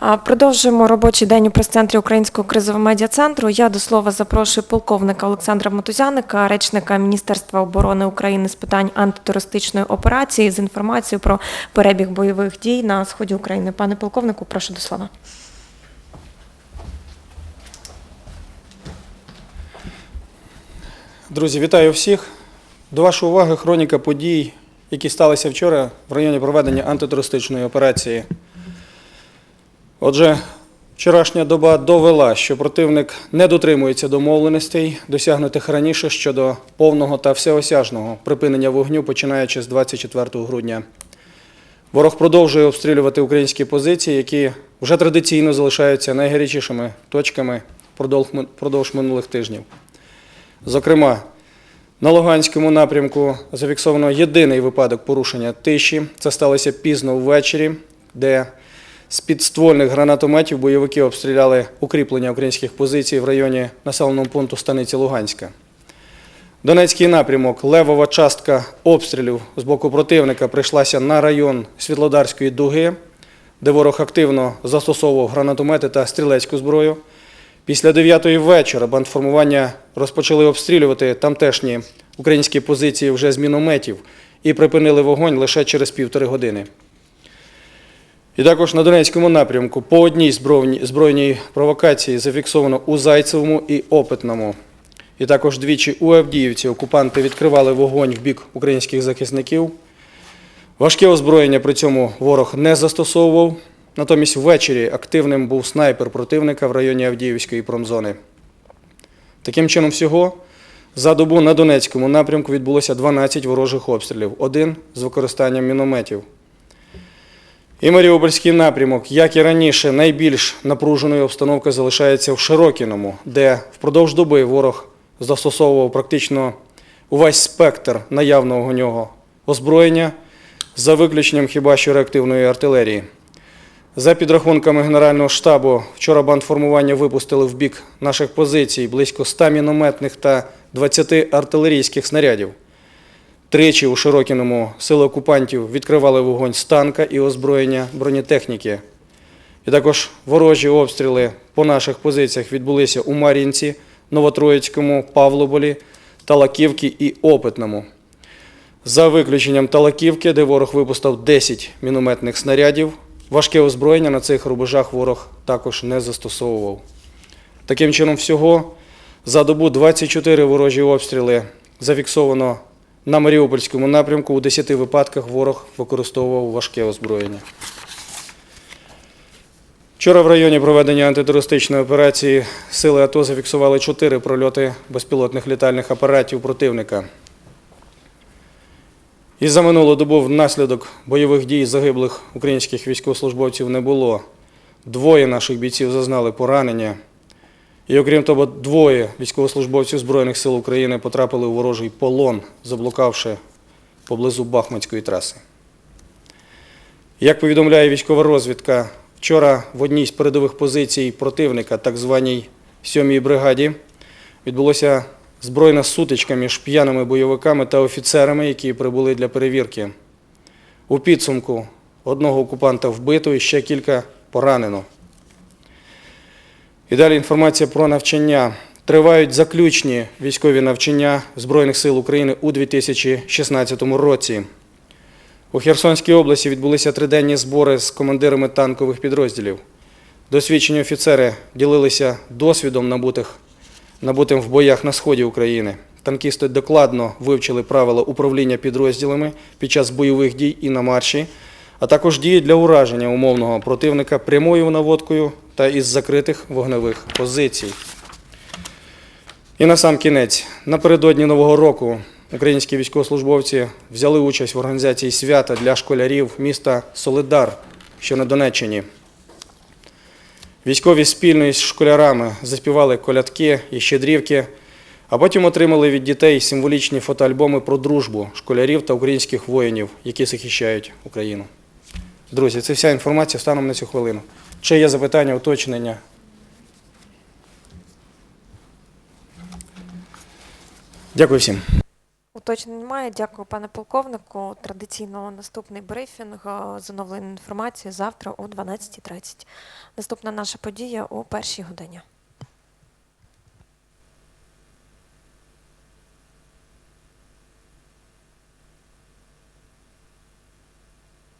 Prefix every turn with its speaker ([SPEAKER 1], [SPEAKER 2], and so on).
[SPEAKER 1] Продовжуємо робочий день у прес-центрі Українського кризового медіа-центру. Я до слова запрошую полковника Олександра Мотузяника, речника Міністерства оборони України з питань антитерористичної операції з інформацією про перебіг бойових дій на сході України. Пане полковнику, прошу до слова.
[SPEAKER 2] Друзі, вітаю всіх. До вашої уваги хроніка подій, які сталися вчора в районі проведення антитерористичної операції. Отже, вчорашня доба довела, що противник не дотримується домовленостей, досягнутих раніше щодо повного та всеосяжного припинення вогню, починаючи з 24 грудня. Ворог продовжує обстрілювати українські позиції, які вже традиційно залишаються найгарячішими точками впродовж- минулих тижнів. Зокрема, на Луганському напрямку зафіксовано єдиний випадок порушення тиші. Це сталося пізно ввечері, де з підствольних гранатометів бойовики обстріляли укріплення українських позицій в районі населеного пункту станиці Луганська. Донецький напрямок, левова частка обстрілів з боку противника прийшлася на район Світлодарської дуги, де ворог активно застосовував гранатомети та стрілецьку зброю. Після 9 вечора бандформування розпочали обстрілювати тамтешні українські позиції вже з мінометів і припинили вогонь лише через півтори години. І також на Донецькому напрямку по одній збройній, провокації зафіксовано у Зайцевому і Опитному. І також двічі у Авдіївці окупанти відкривали вогонь в бік українських захисників. Важке озброєння при цьому ворог не застосовував. Натомість ввечері активним був снайпер противника в районі Авдіївської промзони. Таким чином, всього за добу на Донецькому напрямку відбулося 12 ворожих обстрілів, один з використанням мінометів. І Маріупольський напрямок, як і раніше, найбільш напруженою обстановкою залишається в Широкіному, де впродовж доби ворог застосовував практично увесь спектр наявного у нього озброєння, за виключенням хіба що реактивної артилерії. За підрахунками Генерального штабу, вчора бандформування випустили в бік наших позицій близько 100 мінометних та 20 артилерійських снарядів. Тричі у Широкіному сили окупантів відкривали вогонь з танка і озброєння бронетехніки. І також ворожі обстріли по наших позиціях відбулися у Мар'їнці, Новотроїцькому, Павлополі, Талаківці і Опитному. За виключенням Талаківки, де ворог випустив 10 мінометних снарядів, важке озброєння на цих рубежах ворог також не застосовував. Таким чином, всього за добу 24 ворожі обстріли зафіксовано на Маріупольському напрямку. У 10 випадках ворог використовував важке озброєння. Вчора в районі проведення антитерористичної операції сили АТО зафіксували 4 прольоти безпілотних літальних апаратів противника. І за минулу добу внаслідок бойових дій загиблих українських військовослужбовців не було. Двоє наших бійців зазнали поранення. І окрім того, двоє військовослужбовців Збройних сил України потрапили у ворожий полон, заблукавши поблизу Бахмутської траси. Як повідомляє військова розвідка, вчора в одній з передових позицій противника, так званій 7-й бригаді, відбулося збройна сутичка між п'яними бойовиками та офіцерами, які прибули для перевірки. У підсумку одного окупанта вбито і ще кілька поранено. І далі інформація про навчання. Тривають заключні військові навчання Збройних сил України у 2016 році. У Херсонській області відбулися триденні збори з командирами танкових підрозділів. Досвідчені офіцери ділилися досвідом набутих, набутим в боях на сході України. Танкісти докладно вивчили правила управління підрозділами під час бойових дій і на марші, а також дії для ураження умовного противника прямою наводкою та із закритих вогневих позицій. І на сам кінець, напередодні Нового року українські військовослужбовці взяли участь в організації свята для школярів міста Солидар, що на Донеччині. Військові спільно із школярами заспівали колядки і щедрівки, а потім отримали від дітей символічні фотоальбоми про дружбу школярів та українських воїнів, які захищають Україну. Друзі, це вся інформація станом на цю хвилину. Чи є запитання, уточнення? Дякую всім.
[SPEAKER 1] Уточнень немає. Дякую, пане полковнику. Традиційно наступний брифінг е, з оновленою інформацією завтра о 12.30. Наступна наша подія о першій годині.